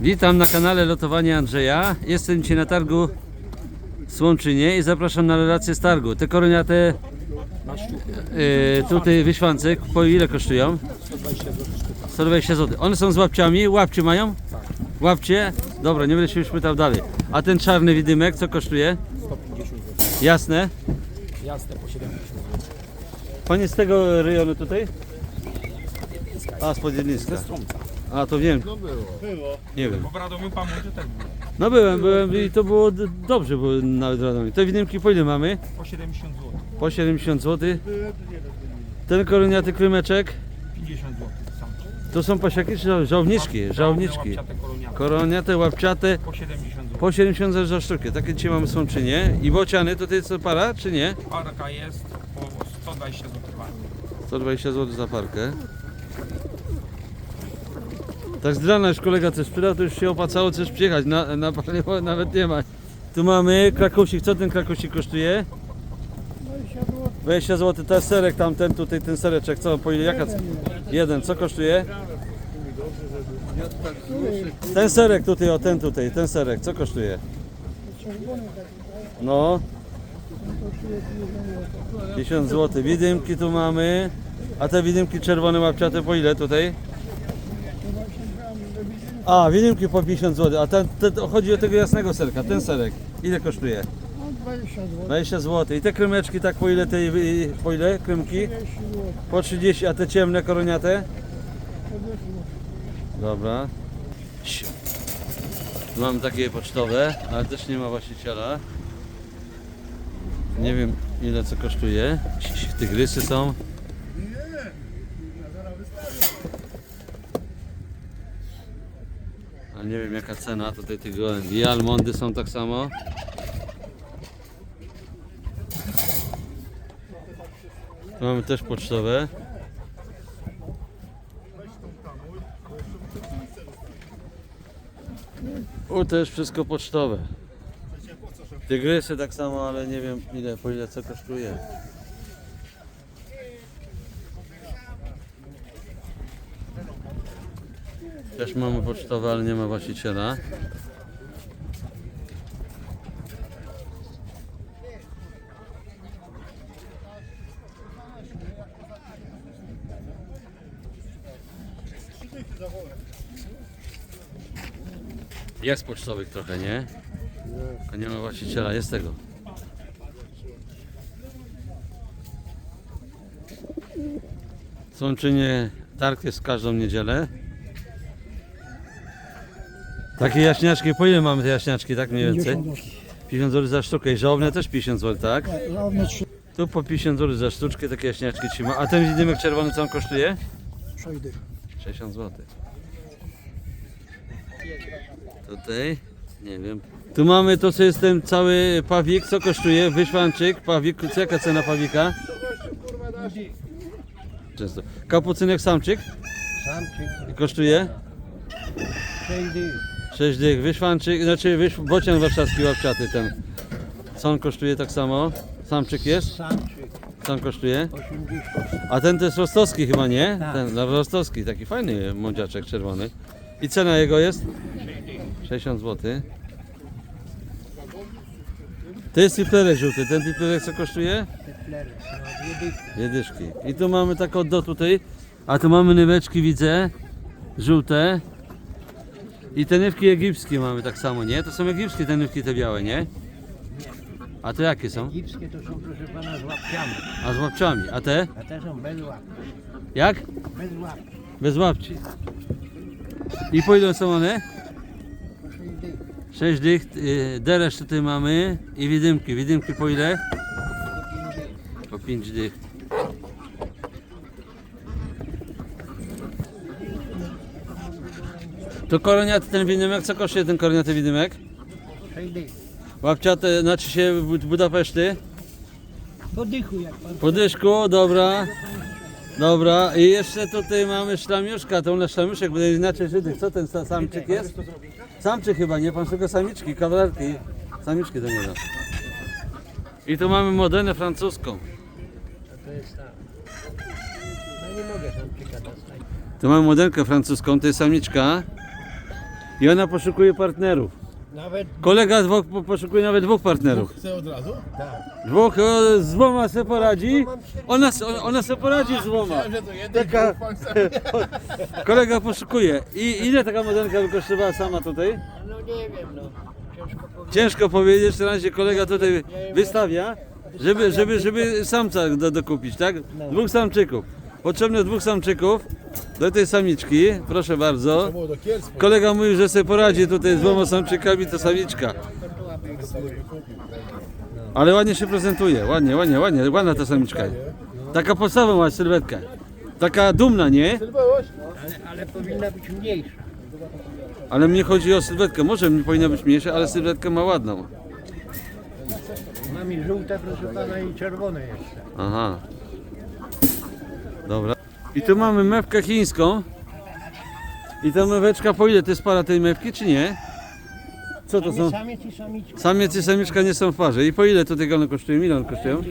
Witam na kanale Lotowania Andrzeja. Jestem dzisiaj na targu w Słomczynie i zapraszam na relację z targu. Te koroniate yy, tutaj wyświance po ile kosztują? 120 zł. One są z łapciami? Łapcie mają? Łapcie? Dobra, nie będę się już pytał dalej. A ten czarny widymek co kosztuje? 150 zł. Jasne. Jasne po 70 zł. Pan jest z tego rejonu tutaj? A, z Podzielińska. Stromca. A, to wiem. Nie wiem. Bo w Radomiu że też było. No byłem, byłem i to było d- dobrze, bo nawet Radomie. Te widymki po ile mamy? Po 70 zł. Po 70 zł. Ten koroniaty krymeczek, 50 zł sam. to są pasiaki czy żałobniczki? Żałobniczki. Łapciate koroniate. Koroniate, łapciate, Po 70 zł. po 70 zł za sztukę. Takie dzisiaj mamy słomczynie. I bociany to to jest co para, czy nie? Parka jest po 120 zł parka. 120 zł za parkę. Tak z rana już kolega coś sprzedał, to już się opłacało coś przyjechać, na, na paliwo nawet nie ma. Tu mamy krakusik, co ten krakusik kosztuje? 20 zł, ten serek tamten, tutaj ten sereczek, co po ile, jaka? Jeden, co kosztuje? Ten serek tutaj, o ten tutaj, ten serek, co kosztuje? No. 50 zł. Widymki tu mamy. A te widymki czerwone łapciate po ile tutaj? A, widymki po 50 zł. A ten, ten, chodzi o tego jasnego serka, ten serek. Ile kosztuje? 20 zł. I te krymeczki tak po ile tej, po ile krymki? Po 30, a te ciemne koroniate? Dobra. Mam takie pocztowe, ale też nie ma właściciela. Nie wiem ile co kosztuje. Tygrysy są. Nie wiem jaka cena tutaj tych gołębi. Almondy są tak samo. Tu mamy też pocztowe. U też wszystko pocztowe. Tygrysy tak samo, ale nie wiem ile, po ile co kosztuje. Też mamy pocztowe, ale nie ma właściciela. Jest pocztowych trochę, nie? A nie ma właściciela, jest tego. Sączynie targ jest każdą niedzielę. Takie jaśniaczki, po ile mamy te jaśniaczki, tak mniej więcej? 50 zł za sztukę i żałobne też 50 zł, tak? Żałobne Tu po 50 zł za sztuczkę takie jaśniaczki trzyma. A ten dymek czerwony co on kosztuje? 6 dych. 60 zł. Tutaj? Nie wiem. Tu mamy to, co jest ten cały pawik. Co kosztuje? Wyszwanczyk, pawik. Co, jaka cena pawika? Często. Kapucynek samczyk? Samczyk. Kosztuje? 6. 6 dych. Wyszwanczyk, znaczy wysz, bocian warszawski łapciaty ten. Co on kosztuje tak samo? Samczyk jest? samczyk, Co on kosztuje? 80. A ten to jest rostowski chyba, nie? Tak. Ten no, rostowski, taki fajny mądziaczek czerwony. I cena jego jest? 60 zł. To jest tiplerek żółty. Ten tiplerek co kosztuje? Teplery, no dwie dychy. Dwie dyszki. I tu mamy taką do tutaj. A tu mamy nyweczki, widzę. Żółte. I te nywki egipskie mamy tak samo, nie? To są egipskie te nywki te białe, nie? A to jakie są? Egipskie to są proszę pana z łapkami, A z łapczami. A te? a te są bez łap, Jak? bez łap. Bez łapci. I po ile są one? Po sześć dych. 6 dych, y, deresz tutaj mamy i widymki. Widymki po ile? Po 5 dych. To koroniaty ten widymek, co kosztuje ten koroniaty widymek? Sześć dych. Łapciate, znaczy się Bud- Budapeszty. Po dychu jak pan. Po dyszku, dobra. Dobra, i jeszcze tutaj mamy szlamiuszka, to u nas szlamiuszek, bo inaczej Żydych. Co ten sa- samczyk jest? Samczyk chyba, nie? Pan szuka samiczki, kawalerki. Samiczki do niego. I tu mamy modenę francuską. To jest ta. No nie mogę. Tu mamy modelkę francuską, to jest samiczka. I ona poszukuje partnerów. Nawet Kolega po- poszukuje nawet dwóch partnerów. Chce od razu? Dwóch, o, z dwoma se poradzi. Ona, s- ona, ona se poradzi z dwoma. Że to jeden Taka-. Kolega poszukuje. I ile taka modelka by kosztowała sama tutaj? no nie wiem, no. Ciężko powiedzieć. Ciężko powiedzieć, na razie kolega tutaj wystawia, żeby, żeby, żeby samca do, dokupić, tak? Dwóch samczyków. Potrzebne dwóch samczyków do tej samiczki, proszę bardzo. Kolega mówił, że sobie poradzi tutaj z dwoma samczykami, to samiczka. Ale ładnie się prezentuje, ładnie, ładnie, ładnie, ładna ta samiczka. Taka podstawą ma sylwetkę. Taka dumna, nie? Ale, ale powinna być mniejsza. Ale mnie chodzi o sylwetkę. Może nie powinna być mniejsza, ale sylwetkę ma ładną. Mam i żółte, proszę pana, i czerwone jeszcze. Aha. Dobra. I tu mamy mewkę chińską. I ta meweczka po ile? To jest para tej mewki, czy nie? Co to są? Samiec i samiczka. Samiec i samiczka nie są w parze. I po ile to tego one kosztują? Ile one kosztują?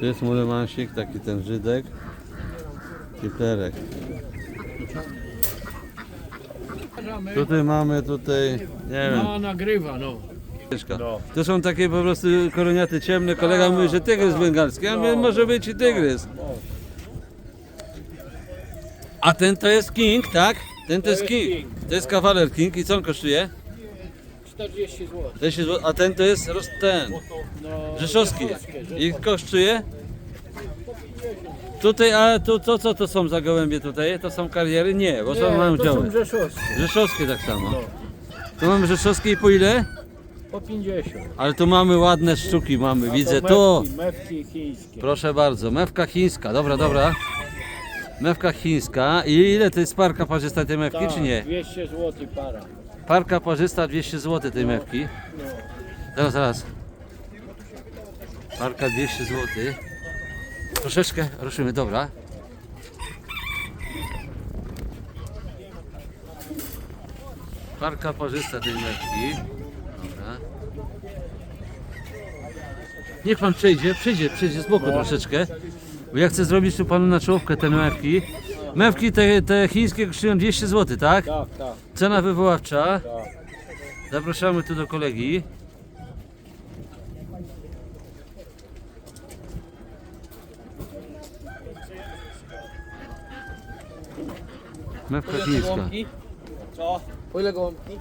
Tu jest mulemansik, taki ten Żydek. Kiplerek. Tutaj mamy tutaj, nie wiem, No, nagrywa, no. Tygryczka. To są takie po prostu koroniaty ciemne. Kolega mówi, że tygrys bengalski. A mówię, może być i tygrys. A ten to jest king, tak? Ten to jest king. To jest kawaler king. I co on kosztuje? 40 zł. 10 zł. A ten to jest roz- ten. No, Rzeszowski. I kosztuje? Tutaj, a tu to co to są za gołębie tutaj? To są kariery? Nie, bo są mają to działy. są rzeszowskie. Rzeszowskie tak samo. Tu mamy rzeszowskie i po ile? Po 50. Ale tu mamy ładne sztuki, mamy, widzę tu. Mewki chińskie. Proszę bardzo, mewka chińska, dobra, dobra. Mewka chińska. I ile to jest parka parzysta tej mewki, czy nie? 200 zł para. Parka parzysta 200 zł tej mewki. Zaraz, zaraz. Parka 200 zł. Troszeczkę ruszymy, dobra. Parka parzysta tej mewki. Dobra. Niech pan przejdzie, przejdzie, przejdzie z boku troszeczkę. Bo ja chcę zrobić tu panu na czołówkę te mewki. Mewki te, te chińskie kosztują 200 zł, tak? Tak, tak. Cena wywoławcza. Zapraszamy tu do kolegi. Mewka chińska. Co? Po ile gołąbki?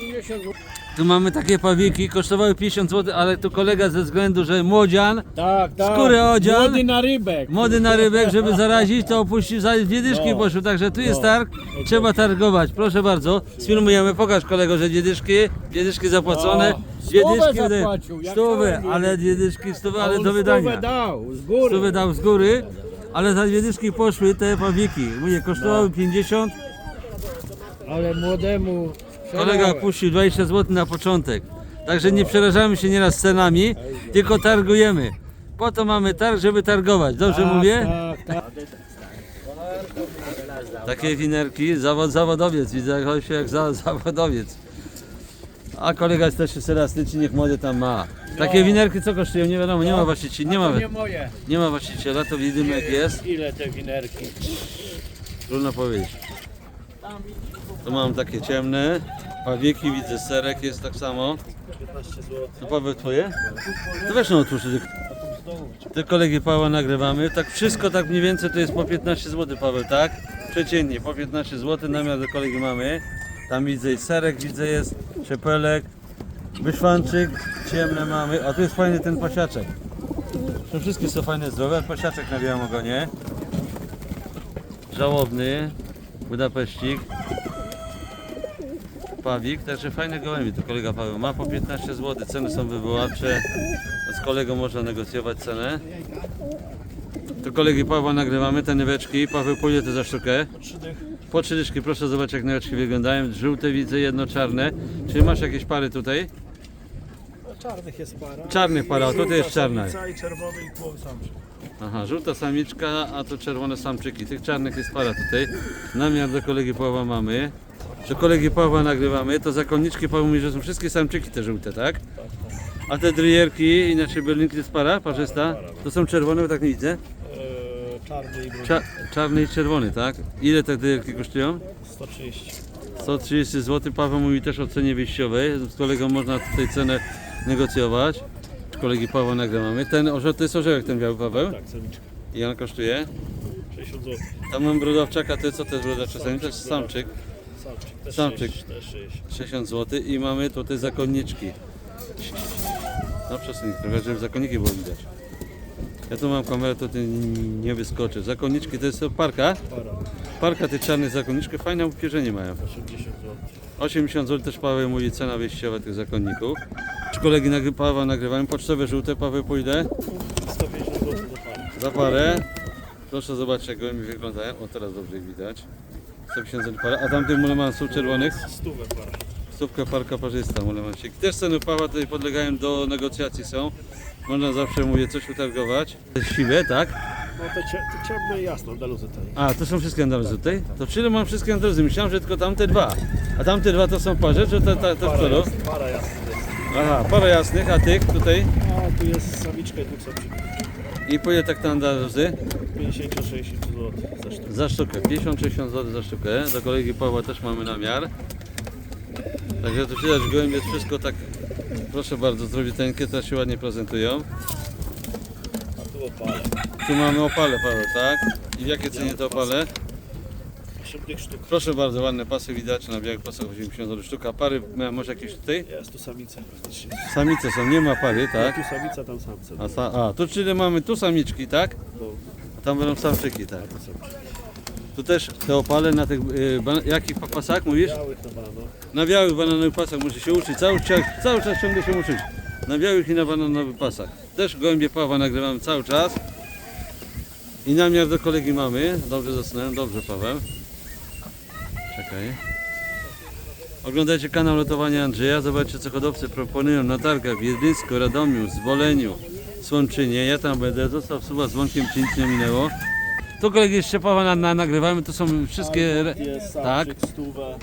50 zł. Tu mamy takie pawiki, kosztowały 50 zł, ale tu kolega ze względu, że młodzian, Tak, tak. Skóry odzian. Młody na rybek. młody na rybek, żeby zarazić, to opuścił, za dwie dyszki poszły, także tu jest targ, trzeba targować. Proszę bardzo, sfilmujemy, pokaż kolego, że dwie dyszki, dwie dyszki zapłacone, No, dwie stówę dyszki, zapłacił, jak stówę, ale dwie dyszki, stówę, ale do wydania. stówę dał, z góry. Stówę dał z góry, ale za dwie dyszki poszły te pawiki. Mówię, kosztowały 50, Ale młodemu... kolega puścił 20 zł na początek. Także nie przerażamy się nieraz cenami, tylko targujemy. Po to mamy targ, żeby targować. Dobrze Tak, mówię? Tak, tak. Takie winerki, zawod, zawodowiec, widzę jak się jak za, zawodowiec. A kolega jest też jest elastyczny, niech młody tam ma. Takie winerki co kosztują? Nie wiadomo, nie ma właściciela, nie ma, nie moje. nie ma właściciela, to widzimy jak jest. Ile te winerki? Trudno powiedzieć. Tu mam takie ciemne, pawieki, widzę serek jest tak samo. To Paweł twoje? To weź no. Te, te kolegi Pawła nagrywamy. Tak wszystko tak mniej więcej to jest po 15 zł Paweł, tak? Przeciętnie po 15 zł namiar do kolegi mamy. Tam widzę i serek widzę jest, czepelek, wyszwanczyk, ciemne mamy. A tu jest fajny ten pasiaczek. To wszystkie są fajne, zdrowe. Pasiaczek na białym ogonie. Żałobny, Budapeścik, Pawik, także fajne gołębie to kolega Paweł ma po 15 zł, ceny są wywoławcze, z kolegą można negocjować cenę. To kolegi Pawła nagrywamy, te nyweczki, Paweł ile to za sztukę? Po trzy dyszki, proszę zobaczyć jak nyweczki wyglądają, żółte widzę, jedno czarne, czyli masz jakieś pary tutaj? Czarnych jest para. Czarnych para, tutaj jest czarna. I czerwony i głowy samczyk. Aha, żółta samiczka, a to czerwone samczyki. Tych czarnych jest para tutaj. Namiar do kolegi Pawła mamy. Do kolegi Pawła nagrywamy. To zakonniczki Paweł mówi, że są wszystkie samczyki te żółte, tak? A te dryjerki, inaczej berlinki to jest para, parzysta? To są czerwone, bo tak nie widzę. Eee, czarny i. Cza czarny i czerwony, tak? Ile te dryjerki kosztują? 130. 130 zł. Paweł mówi też o cenie wyjściowej. Z kolegą można tutaj cenę negocjować. Kolegi Pawła nagrywamy. Ten orzeł, to jest orzełek ten biały Paweł. Tak, samiczka. I on kosztuje? 60 zł. Tam mam brodawczaka, to jest co to jest? To jest samczyk. Samczyk. Też Samczyk. 6, też 60. 60 zł i mamy tutaj zakonniczki. No przesuń trochę, żeby zakonniki było widać. Ja tu mam kamerę, to ty nie wyskoczy. Zakonniczki to jest parka. Para. Parka te czarne zakonniczki, fajne upierzenie mają. 80 zł. 80 zł też Paweł mówi cena wyjściowa tych zakonników. Czy kolegi nagry, Paweł nagrywają? Pocztowe żółte, Paweł pójdę 150 zł za parę. za parę. Proszę zobaczyć jak oni wyglądają. O teraz dobrze ich widać. 150 zł parę. A tamtych mulemansów czerwonych? Stówę para. Stówka parka parzysta, mulemansik. Też ceny Pawła tutaj podlegają do negocjacji są. Można zawsze, mówię, coś utargować. To siwe, tak? No te, cie, te ciemne i jasne, andaluzy tutaj. A, to są wszystkie andaluzy tutaj? To czyli mam wszystkie andaluzy. Myślałem, że tylko tamte dwa. A tamte dwa to są parze, czy to, to, to Para, przodu? jasna, para jasna. jest. Aha, parę jasnych, a tych tutaj? A tu jest samiczka i dwóch samczyków. I po ile tak te andaluzy? 50-60 zł za sztukę. Za sztukę, 50-60 zł za sztukę. Do kolegi Pawła też mamy namiar. Także tu widać gołębie, wszystko tak, proszę bardzo, zdrowiteńkie, też się ładnie prezentują. A tu opale. Tu mamy opale Paweł, tak? I w jakie cenie te opale? Szybnych sztuk. Proszę bardzo, ładne pasy widać, na białych pasach 80 zł sztuka. Pary, miałem może jakieś tutaj? Jest tu samica praktycznie. Samice są, nie ma pary, tak? Tu samica, tam samce. A, sa, a tu czyli mamy tu samiczki, tak? No, A tam będą samczyki, tak? tu też te opale na tych, y, jakich pa- pasach mówisz? Białych na banano. Na białych bananowych pasach muszę się uczyć, cały czas, cały czas ciągle się uczyć. Na białych i na bananowych pasach. Też gołębie Pawła nagrywamy cały czas. I namiar do kolegi mamy. Dobrze zasnąłem, dobrze Paweł. Czekaj. Oglądajcie kanał Lotowania Andrzeja. Zobaczcie co hodowcy proponują na targach w Jedlińsku, Radomiu, Zwoleniu, Słomczynie. Ja tam będę. Zostaw suba z łąkiem, ci nic nie minęło. Tu kolegi jeszcze na, na, nagrywamy. To są wszystkie... re- Jest Tak. stówę.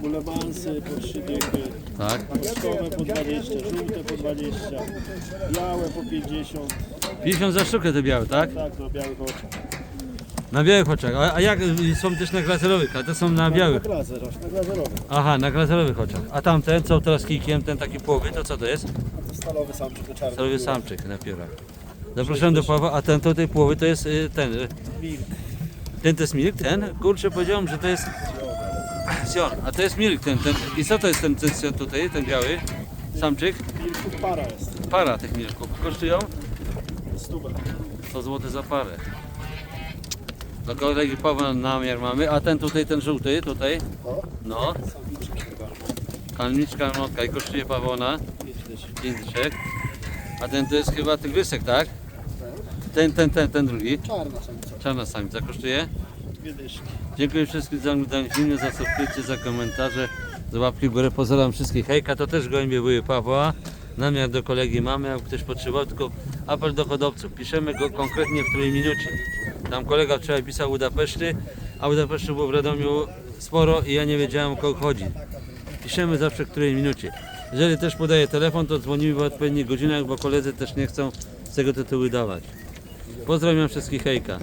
Po 3 dychy. Tak. Paczkowe po 20, żółte po 20, białe po 50, 50 za sztukę te białe, tak? tak na białych oczach. Na białych oczach. A, a jak y, są też na glazerowych, a te są na Na białych. glazer, aż na glazerowym. Aha, na glazerowych oczach. A tamten, co teraz kijkiem, ten taki połowy, to co to jest? To stalowy samczyk na czarnym. Stalowy samczyk na piórach. Zapraszam do Pawła, a ten tutaj połowy to jest y, ten. y, Milk. Ten to jest milk, ten? Kurczę, powiedziałem, że to jest Sion, a to jest milk ten, ten. I co to jest ten, ten Sion tutaj, ten biały? Samczyk? Milków para jest. Para tych milków. Kosztują? Stówę. 100 zł za parę. Do kolegi Pawła namiar mamy, a ten tutaj, ten żółty, tutaj? No. Kalniczka motka i kosztuje Pawona 5 dyszek. 5 dyszek. A ten to jest chyba tygrysek, tak? Ten, ten, ten, ten drugi. Czarna samica. Czarna samica kosztuje. Dwie dyszki. Dziękuję wszystkim za oglądanie filmu, za subskrypcję, za komentarze, za łapki w górę. Pozdrawiam wszystkich. Hejka, to też gołębie były Pawła. Namiar do kolegi mamy, jak ktoś potrzebował, tylko apel do hodowców. Piszemy go konkretnie w której minucie. Tam kolega wczoraj pisał Budapeszty, a Budapesztu było w Radomiu sporo i ja nie wiedziałem o kogo chodzi. Piszemy zawsze w której minucie. Jeżeli też podaję telefon, to dzwonimy w odpowiednich godzinach, bo koledzy też nie chcą z tego tytułu dawać. Pozdrawiam wszystkich, hejka.